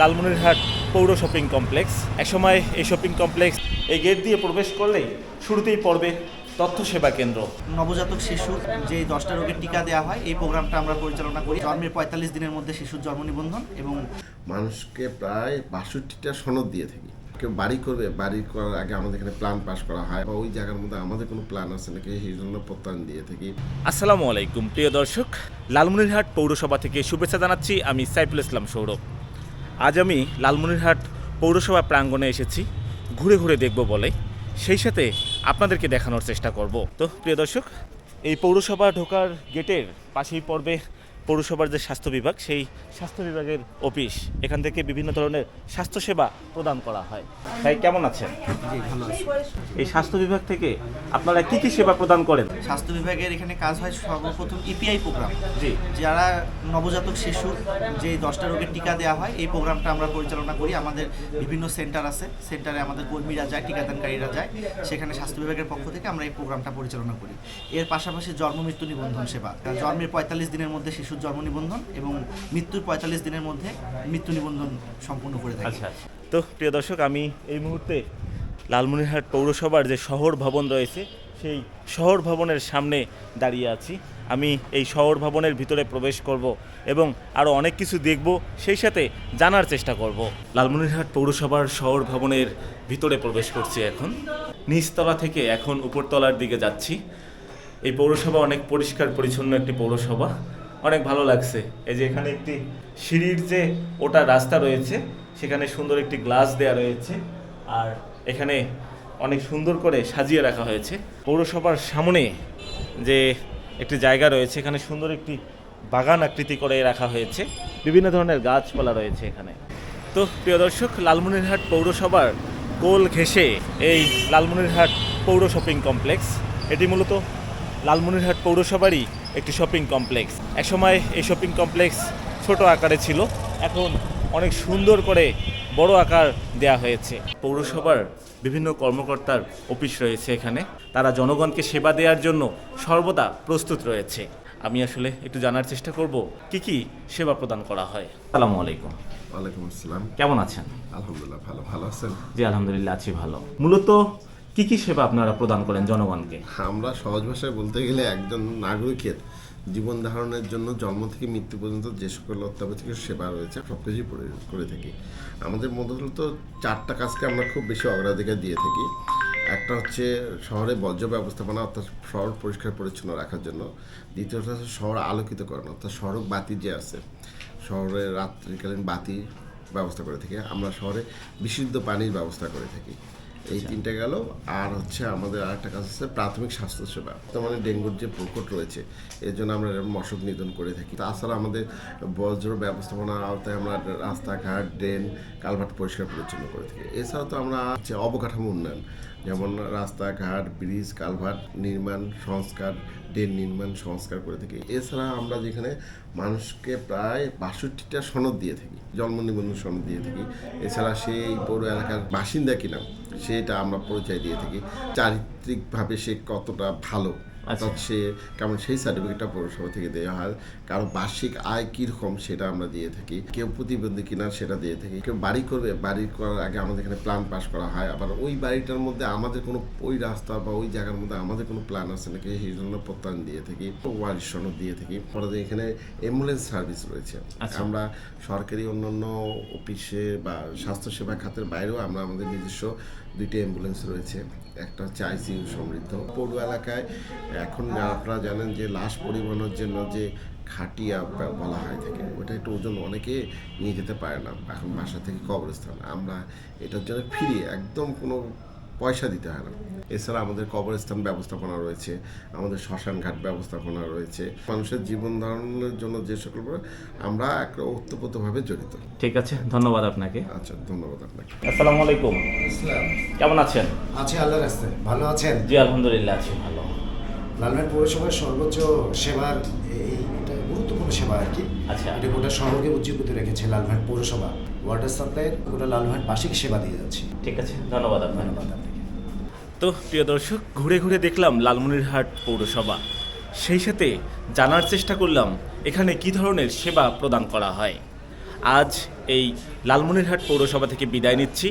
লালমনিরহাট পৌর shopping complex. একসময় এই শপিং কমপ্লেক্স এই গেট দিয়ে প্রবেশ করলেই শুরুতেই পড়বে তথ্য সেবা কেন্দ্র। নবজাতক শিশু যে দশটা রোগের টিকা দেওয়া হয় এই প্রোগ্রামটা আমরা পরিচালনা করি। জন্মের পঁয়তাল্লিশ দিনের মধ্যে শিশুর জন্ম নিবন্ধন এবং মানুষকে প্রায় বাষট্টিটা সনদ দিয়ে থাকি। কেউ বাড়ি করবে বাড়ি করার আগে আমাদের এখানে প্ল্যান পাস করা হয় বা ওই জায়গার মধ্যে আমাদের কোনো প্ল্যান আছে নাকি সেই জন্য প্রত্যয়ন দিয়ে থাকি। আসসালামু আলাইকুম প্রিয় দর্শক। লালমনিরহাট পৌরসভা থেকে শুভেচ্ছা জানাচ্ছি আমি সাইফুল ইসলাম সৌরভ। আজ আমি লালমনিরহাট পৌরসভা প্রাঙ্গণে এসেছি। ঘুরে ঘুরে দেখব বলে। সেই সাথে আপনাদেরকে দেখানোর চেষ্টা করব। তো প্রিয় দর্শক, এই পৌরসভা ঢোকার গেটের পাশেই পড়বে পৌরসভার যে স্বাস্থ্য বিভাগ সেই স্বাস্থ্য বিভাগের অফিস এখান থেকে বিভিন্ন ধরনের স্বাস্থ্যসেবা প্রদান করা হয়। তাই কেমন আছেন? এই স্বাস্থ্য বিভাগ থেকে আপনারা কি কি সেবা প্রদান করেন? স্বাস্থ্য বিভাগের এখানে কাজ হয় সর্বপ্রথম ইপিআই প্রোগ্রাম জি। যারা নবজাতক শিশু যে দশটা রোগের টিকা দেওয়া হয় এই প্রোগ্রামটা আমরা পরিচালনা করি। আমাদের বিভিন্ন সেন্টার আছে। সেন্টারে আমাদের কর্মীরা যায় টিকাদানকারীরা যায়। সেখানে স্বাস্থ্য বিভাগের পক্ষ থেকে আমরা এই প্রোগ্রামটা পরিচালনা করি। এর পাশাপাশি জন্ম মৃত্যু নিবন্ধন সেবা। জন্মের পঁয়তাল্লিশ দিনের মধ্যে শিশুর জন্ম নিবন্ধন এবং মৃত্যুর পঁয়তাল্লিশ দিনের মধ্যে মৃত্যু নিবন্ধন সম্পূর্ণ করে থাকি। আচ্ছা তো প্রিয় দর্শক, আমি এই মুহূর্তে লালমনিরহাট পৌরসভার যে শহর ভবন রয়েছে, সেই শহর ভবনের সামনে দাঁড়িয়ে আছি। আমি এই শহর ভবনের ভিতরে প্রবেশ করব এবং আরও অনেক কিছু দেখব, সেই সাথে জানার চেষ্টা করব। লালমনিরহাট পৌরসভার শহর ভবনের ভিতরে প্রবেশ করছি এখন। নিচতলা থেকে এখন উপরতলার দিকে যাচ্ছি। এই পৌরসভা অনেক পরিষ্কার, পরিচ্ছন্ন একটি পৌরসভা। অনেক ভালো লাগছে। এই যে এখানে একটি সিঁড়ির যে ওটা রাস্তা রয়েছে, সেখানে সুন্দর একটি গ্লাস দেয়া রয়েছে আর এখানে অনেক সুন্দর করে সাজিয়ে রাখা হয়েছে। পৌরসভার সামনে যে একটি জায়গা রয়েছে, এখানে সুন্দর একটি বাগান আকৃতি করে রাখা হয়েছে। বিভিন্ন ধরনের গাছপালা রয়েছে এখানে। তো প্রিয় দর্শক, লালমনিরহাট পৌরসভার কোল ঘেঁষে এই লালমনিরহাট পৌর শপিং কমপ্লেক্স, এটি মূলত লালমনিরহাট পৌরসভারই একটি শপিং কমপ্লেক্স একসময় এই শপিং কমপ্লেক্স ছোট আকারে ছিল। এখন অনেক সুন্দর করে বড় আকার দেয়া হয়েছে। পৌরসভার বিভিন্ন কর্মকর্তার অফিস রয়েছে এখানে। তারা জনগণকে সেবা দেওয়ার জন্য সর্বদা প্রস্তুত রয়েছে। আমি আসলে একটু জানার চেষ্টা করব কি কি সেবা প্রদান করা হয়? আসসালামু আলাইকুম। ওয়ালাইকুম আসসালাম। কেমন আছেন? আলহামদুলিল্লাহ ভালো। ভালো আছেন? জি আলহামদুলিল্লাহ আছি ভালো। মূলত কি কি সেবা আপনারা প্রদান করেন জনগণকে? আমরা সহজ ভাষায় বলতে গেলে একজন নাগরিকের জীবন ধারণের জন্য জন্ম থেকে মৃত্যু পর্যন্ত যে সকল অত্যাবশ্যকীয় সেবা রয়েছে, সব কিছুই করে- থাকি। আমাদের মূলত চারটা কাজকে আমরা খুব বেশি অগ্রাধিকার দিয়ে থাকি। একটা হচ্ছে শহরে বর্জ্য ব্যবস্থাপনা, অর্থাৎ শহর পরিষ্কার পরিচ্ছন্ন রাখার জন্য। দ্বিতীয়টা হচ্ছে শহর আলোকিত আলোকিতকরণ, অর্থাৎ সড়ক বাতি যে আছে, শহরে রাত্রিকালীন বাতি ব্যবস্থা করে থাকি। আমরা শহরে বিশুদ্ধ পানির ব্যবস্থা করে থাকি। এই তিনটা গেল। আর হচ্ছে আমাদের আরেকটা কাজ হচ্ছে প্রাথমিক স্বাস্থ্যসেবা। বর্তমানে ডেঙ্গুর যে প্রকট রয়েছে, এর জন্য আমরা মশক নিধন করে থাকি। তাছাড়া আমাদের বজ্র ব্যবস্থাপনার আওতায় আমরা রাস্তাঘাট, ড্রেন, কালভার্ট পরিষ্কার পরিচ্ছন্ন করে থাকি। এছাড়া তো আমরা হচ্ছে অবকাঠামো উন্নয়ন, যেমন রাস্তাঘাট, ব্রিজ, কালভার্ট নির্মাণ, সংস্কার, ড্রেন নির্মাণ, সংস্কার করে থাকি। এছাড়া আমরা যেখানে মানুষকে প্রায় বাষট্টিটা সনদ দিয়ে থাকি, জন্ম নিবন্ধন সনদ দিয়ে থাকি। এছাড়া সেই পৌর এলাকার বাসিন্দা কিনা সেটা আমরা পরিচয় দিয়ে থাকি। চারিত্রিকভাবে সে কতটা ভালো। অর্থাৎ সে কেমন সেই সার্টিফিকেটটা পৌরসভা থেকে দেওয়া হয়। কারও বার্ষিক আয় কীরকম সেটা আমরা দিয়ে থাকি। কেউ প্রতিবন্ধী কিনা সেটা দিয়ে থাকি। কেউ বাড়ি করবে বাড়ি করার আগে আমাদের এখানে প্ল্যান পাস করা হয়। আবার ওই বাড়িটার মধ্যে আমাদের কোনো ওই রাস্তা বা ওই জায়গার মধ্যে আমাদের কোনো প্ল্যান আছে নাকি? সেই জন্য প্রত্যয়ন দিয়ে থাকি ওয়ারিশ সনদ দিয়ে থাকি। আমাদের এখানে অ্যাম্বুলেন্স সার্ভিস রয়েছে। আচ্ছা। আমরা সরকারি অন্যান্য অফিসে বা স্বাস্থ্যসেবা খাতের বাইরেও আমরা আমাদের নিজস্ব দুইটি অ্যাম্বুলেন্স রয়েছে। একটা হচ্ছে আইসিইউ সমৃদ্ধ। পৌর এলাকায় এখন আপনারা জানেন যে লাশ পরিবহনের জন্য যে খাটিয়া বলা হয় থাকে ওটা একটু ওজন অনেকে নিয়ে যেতে পারে না। এখন বাসা থেকে কবরস্থান আমরা এটার জন্য ফ্রি একদম কোনো পয়সা দিতে হয় না। এছাড়া আমাদের কবরস্থান ব্যবস্থাপনা রয়েছে আমাদের শ্মশান ঘাট ব্যবস্থাপনা রয়েছে। মানুষের জীবন ধারণের জন্য যে সকল আমরা একটা ওতপ্রোতভাবে জড়িত। ঠিক আছে ধন্যবাদ আপনাকে। আচ্ছা ধন্যবাদ আপনাকে। আসসালামু আলাইকুম। ইসলাম কেমন আছেন? আছে আল্লাহর রাস্তায় ভালো আছেন? জি আলহামদুলিল্লাহ আছি ভালো। লালমেট পৌরসভার সর্বোচ্চ সেবার এই এটা গুরুত্বপূর্ণ সেবা আর কি। আচ্ছা। এটা গোটা শহরকে উজ্জীবিত রেখেছে লালমেট পৌরসভা। ওয়াটার সাপ্লাইয়ের গোটা লালমেট বার্ষিক সেবা দিয়ে যাচ্ছে। ঠিক আছে ধন্যবাদ ধন্যবাদ আপনাকে। তো প্রিয় দর্শক ঘুরে ঘুরে দেখলাম লালমনিরহাট পৌরসভা। সেই সাথে জানার চেষ্টা করলাম এখানে কি ধরনের সেবা প্রদান করা হয়। আজ এই লালমনিরহাট পৌরসভা থেকে বিদায় নিচ্ছি।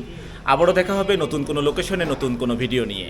আবারও দেখা হবে নতুন কোনো লোকেশনে নতুন কোনো ভিডিও নিয়ে।